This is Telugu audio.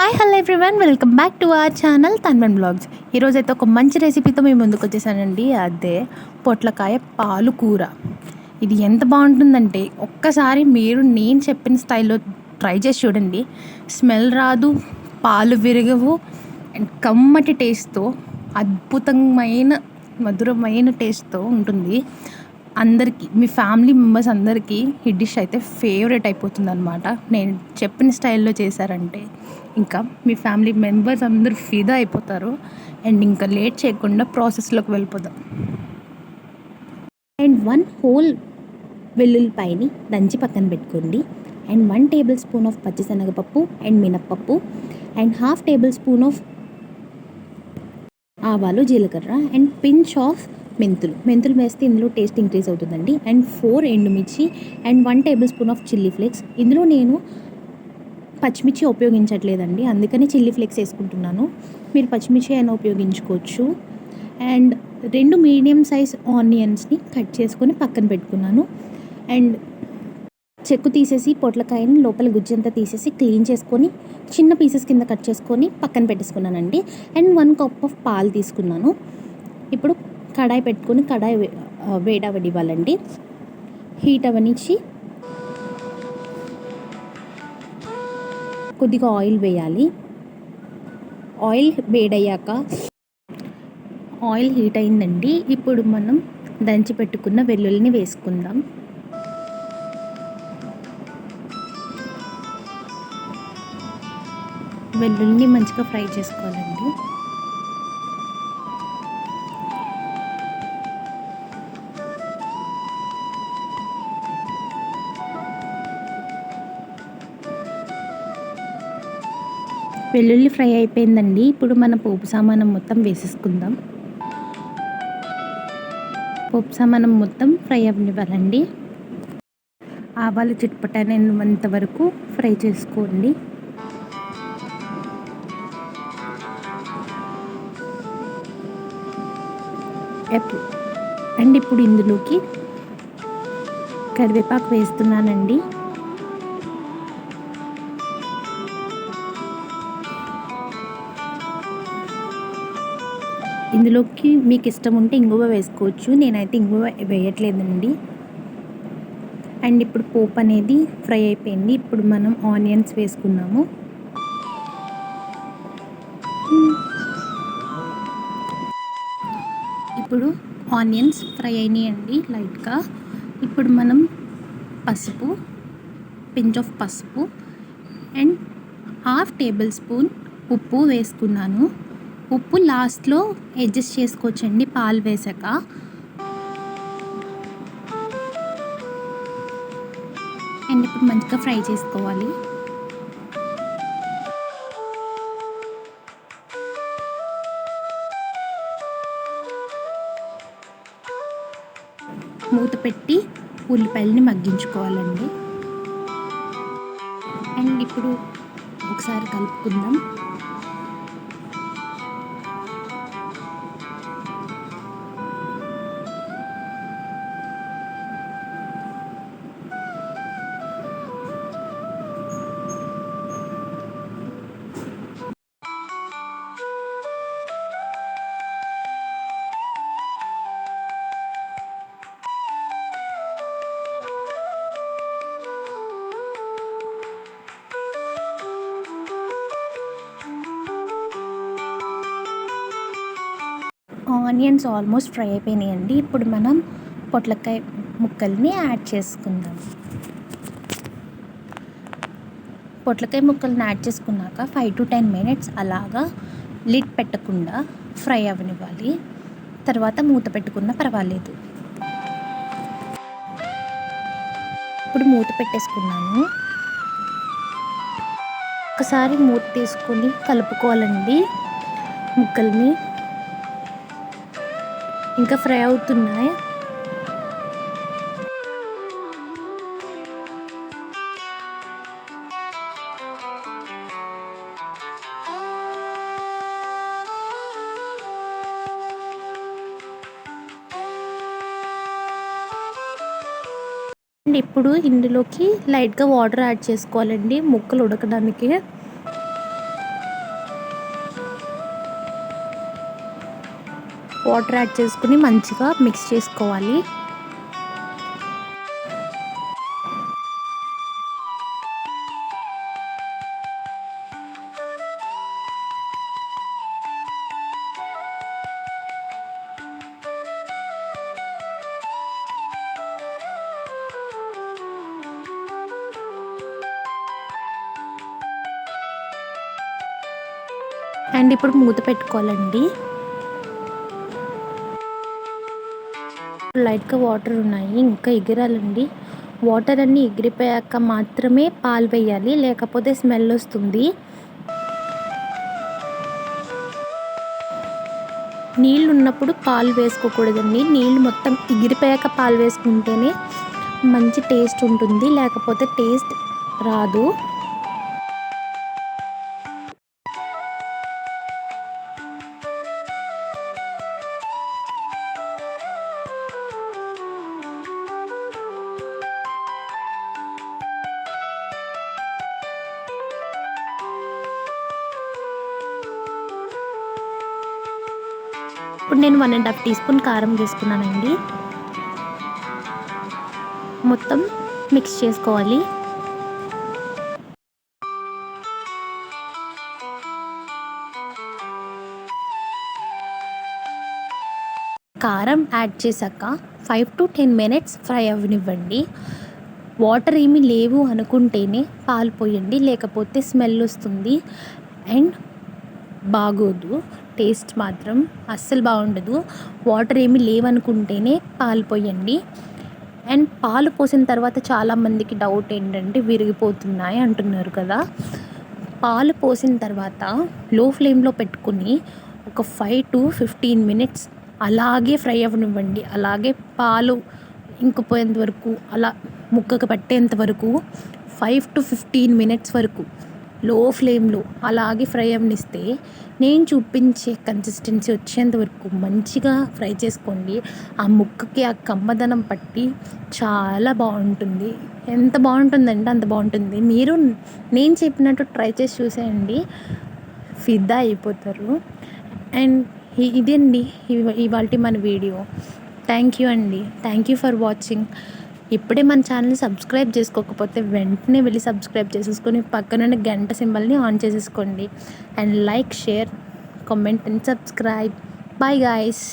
Hi hello everyone welcome back to our channel Tanvan blogs ఈరోజు అయితే ఒక మంచి రెసిపీతో మేము ముందుకు వచ్చేసానండి. అదే పొట్లకాయ పాలు కూర. ఇది ఎంత బాగుంటుందంటే ఒక్కసారి మీరు నేను చెప్పిన స్టైల్లో ట్రై చేసి చూడండి. స్మెల్ రాదు పాలు విరగవు అండ్ కమ్మటి టేస్ట్తో అద్భుతమైన మధురమైన టేస్ట్తో ఉంటుంది. అందరికీ మీ ఫ్యామిలీ మెంబర్స్ అందరికీ ఈ డిష్ అయితే ఫేవరెట్ అయిపోతుంది అనమాట నేను చెప్పిన స్టైల్లో చేశారంటే. ఇంకా మీ ఫ్యామిలీ మెంబర్స్ అందరూ ఫిదా అయిపోతారు. అండ్ ఇంకా లేట్ చేయకుండా ప్రాసెస్లోకి వెళ్ళిపోదాం. అండ్ వన్ హోల్ వెల్లుల్లిపాయని దంచి పక్కన పెట్టుకోండి. And one table spoon of పచ్చిశనగపప్పు అండ్ మినప్పప్పు and half table spoon of ఆవాలు జీలకర్ర అండ్ పించ్ ఆఫ్ మెంతులు. మెంతులు వేస్తే ఇందులో టేస్ట్ ఇంక్రీజ్ అవుతుందండి. అండ్ ఫోర్ ఎండుమిర్చి and one table spoon of chilli flakes. ఇందులో నేను పచ్చిమిర్చి ఉపయోగించట్లేదండి. అందుకని చిల్లీ ఫ్లేక్స్ వేసుకుంటున్నాను. మీరు పచ్చిమిర్చి అయినా ఉపయోగించుకోవచ్చు. అండ్ రెండు మీడియం సైజ్ ఆనియన్స్ని కట్ చేసుకొని పక్కన పెట్టుకున్నాను. అండ్ చెక్కు తీసేసి పొట్లకాయని లోపల గుజ్జంతా తీసేసి క్లీన్ చేసుకొని చిన్న పీసెస్ కింద కట్ చేసుకొని పక్కన పెట్టేసుకున్నానండి. అండ్ వన్ కప్ ఆఫ్ పాలు తీసుకున్నాను. ఇప్పుడు కడాయి పెట్టుకొని కడాయి వే- ఆ, వేడవనివ్వాలండి హీట్ అవనిచ్చి కొద్దిగా ఆయిల్ వేయాలి. ఆయిల్ వేడయ్యాక ఆయిల్ హీట్ అయిందండి. ఇప్పుడు మనం దంచి పెట్టుకున్న వెల్లుల్లిని వేసుకుందాం. వెల్లుల్లిని మంచిగా ఫ్రై చేసుకోవాలండి. వెల్లుల్లి ఫ్రై అయిపోయిందండి. ఇప్పుడు మన పోపు సామానం మొత్తం వేసేసుకుందాం. పోపు సామానం మొత్తం ఫ్రై అవ్వనివ్వాలండి. ఆవాలు చిట్పటనేంత వరకు ఫ్రై చేసుకోండి. అండ్ ఇప్పుడు ఇందులోకి కరివేపాకు వేస్తున్నానండి. ఇందులోకి మీకు ఇష్టం ఉంటే ఇంగువ వేసుకోవచ్చు. నేనైతే ఇంగువ వేయట్లేదండి. అండ్ ఇప్పుడు పోప్ అనేది ఫ్రై అయిపోయింది. ఇప్పుడు మనం ఆనియన్స్ వేసుకున్నాము. ఇప్పుడు ఆనియన్స్ ఫ్రై అయినాయండి లైట్గా. ఇప్పుడు మనం పసుపు పించ్ ఆఫ్ పసుపు అండ్ హాఫ్ టేబుల్ స్పూన్ ఉప్పు వేసుకున్నాను. ఉప్పు లాస్ట్లో అడ్జస్ట్ చేసుకోవచ్చండి పాలు వేసాక. అండ్ ఇప్పుడు మంచిగా ఫ్రై చేసుకోవాలి. మూత పెట్టి ఉల్లిపాయలని మగ్గించుకోవాలండి. అండ్ ఇప్పుడు ఒకసారి కలుపుకుందాం. ఆనియన్స్ ఆల్మోస్ట్ ఫ్రై అయిపోయినాయండి. ఇప్పుడు మనం పొట్లకాయ ముక్కల్ని యాడ్ చేసుకుందాం. పొట్లకాయ ముక్కల్ని యాడ్ చేసుకున్నాక ఫైవ్ టు టెన్ మినిట్స్ అలాగా లిడ్ పెట్టకుండా ఫ్రై అవ్వనివ్వాలి తర్వాత మూత పెట్టుకున్నా పర్వాలేదు. ఇప్పుడు మూత పెట్టేసుకున్నాను. ఒకసారి మూత తీసుకొని కలుపుకోవాలండి. ముక్కల్ని ఇంకా ఫ్రై అవుతున్నాయి. ఇప్పుడు ఇందులోకి లైట్గా వాటర్ యాడ్ చేసుకోవాలండి. ముక్కలు ఉడకడానికి. వాటర్ యాడ్ చేసుకుని మంచిగా మిక్స్ చేసుకోవాలి. అండ్ ఇప్పుడు మూత పెట్టుకోవాలండి. లైట్గా వాటర్ ఉన్నాయి ఇంకా ఎగిరాలండి. వాటర్ అన్నీ ఎగిరిపోయాక మాత్రమే పాలు వేయాలి లేకపోతే స్మెల్ వస్తుంది. నీళ్ళు ఉన్నప్పుడు పాలు వేసుకోకూడదండి. నీళ్ళు మొత్తం ఎగిరిపోయాక పాలు వేసుకుంటేనే మంచి టేస్ట్ ఉంటుంది లేకపోతే టేస్ట్ రాదు. ఇప్పుడు నేను one and half tea spoon కారం తీసుకున్నానండి. మొత్తం మిక్స్ చేసుకోవాలి. కారం యాడ్ చేశాక five to ten minutes fry అవ్వనివ్వండి. వాటర్ ఏమీ లేవు అనుకుంటేనే పాలు పోయండి లేకపోతే స్మెల్ వస్తుంది. అండ్ బాగోదు. టేస్ట్ మాత్రం అస్సలు బాగుండదు. వాటర్ ఏమీ లేవనుకుంటేనే పాలు పోయండి. అండ్ పాలు పోసిన తర్వాత చాలామందికి డౌట్ ఏంటంటే విరిగిపోతున్నాయి అంటున్నారు కదా. పాలు పోసిన తర్వాత లో ఫ్లేమ్లో పెట్టుకుని ఒక ఫైవ్ టు ఫిఫ్టీన్ మినిట్స్ అలాగే ఫ్రై అవ్వనివ్వండి. అలాగే పాలు ఇంకిపోయేంత వరకు అలా ముక్కకు పట్టేంత వరకు ఫైవ్ టు ఫిఫ్టీన్ మినిట్స్ వరకు లో ఫ్లేమ్లో అలాగే ఫ్రై అవ్వనిస్తే నేను చూపించే కన్సిస్టెన్సీ వచ్చేంత వరకు మంచిగా ఫ్రై చేసుకోండి. ఆ ముక్కకి ఆ కమ్మదనం పట్టి చాలా బాగుంటుంది. ఎంత బాగుంటుందంటే అంత బాగుంటుంది. మీరు నేను చెప్పినట్టు ట్రై చేసి చూసేయండి. ఫిదా అయిపోతారు. అండ్ ఇదండి ఇవాళ మన వీడియో. థ్యాంక్ యూ అండి. Thank you for watching. ఇప్పుడే మన ఛానల్ని సబ్స్క్రైబ్ చేసుకోకపోతే వెంటనే వెళ్ళి సబ్స్క్రైబ్ చేసేసుకొని పక్కనున్న గంట సింబల్ని ఆన్ చేసేసుకోండి. And like share comment and subscribe. Bye guys.